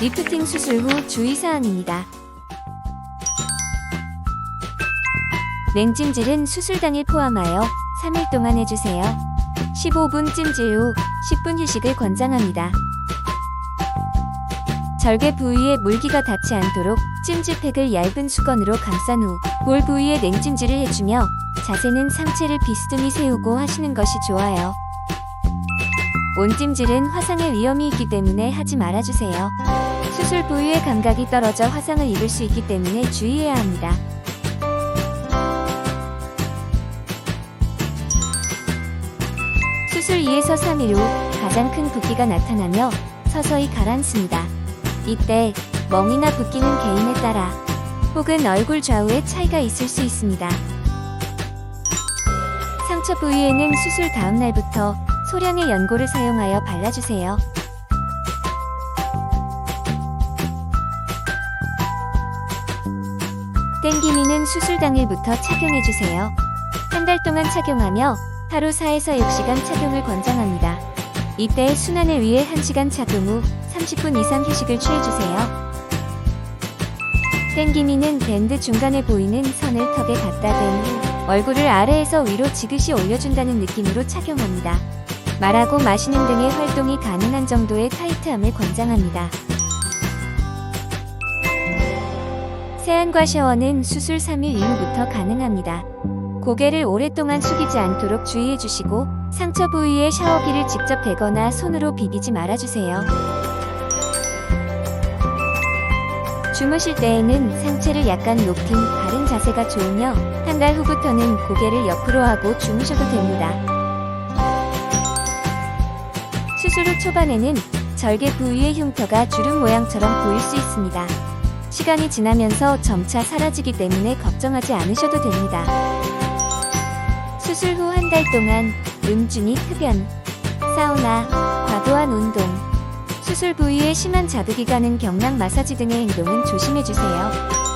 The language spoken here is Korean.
리프팅 수술 후 주의사항입니다. 냉찜질은 수술 당일 포함하여 3일 동안 해주세요. 15분 찜질 후 10분 휴식을 권장합니다. 절개 부위에 물기가 닿지 않도록 찜질팩을 얇은 수건으로 감싼 후 볼 부위에 냉찜질을 해주며 자세는 상체를 비스듬히 세우고 하시는 것이 좋아요. 온찜질은 화상의 위험이 있기 때문에 하지 말아주세요. 수술 부위의 감각이 떨어져 화상을 입을 수 있기 때문에 주의해야 합니다. 수술 2에서 3일 후 가장 큰 붓기가 나타나며 서서히 가라앉습니다. 이때 멍이나 붓기는 개인에 따라 혹은 얼굴 좌우에 차이가 있을 수 있습니다. 상처 부위에는 수술 다음 날부터 소량의 연고를 사용하여 발라주세요. 땡기미는 수술 당일부터 착용해주세요. 한 달 동안 착용하며 하루 4에서 6시간 착용을 권장합니다. 이때 순환을 위해 1시간 착용 후 30분 이상 휴식을 취해주세요. 땡기미는 밴드 중간에 보이는 선을 턱에 갖다 댄 후 얼굴을 아래에서 위로 지그시 올려준다는 느낌으로 착용합니다. 말하고 마시는 등의 활동이 가능한 정도의 타이트함을 권장합니다. 세안과 샤워는 수술 3일 이후부터 가능합니다. 고개를 오랫동안 숙이지 않도록 주의해 주시고 상처 부위에 샤워기를 직접 대거나 손으로 비비지 말아 주세요. 주무실 때에는 상체를 약간 높인 바른 자세가 좋으며 한 달 후부터는 고개를 옆으로 하고 주무셔도 됩니다. 수술 후 초반에는 절개 부위의 흉터가 주름 모양처럼 보일 수 있습니다. 시간이 지나면서 점차 사라지기 때문에 걱정하지 않으셔도 됩니다. 수술 후 한 달 동안 음주니 흡연, 사우나, 과도한 운동, 수술 부위에 심한 자극이 가는 경락 마사지 등의 행동은 조심해주세요.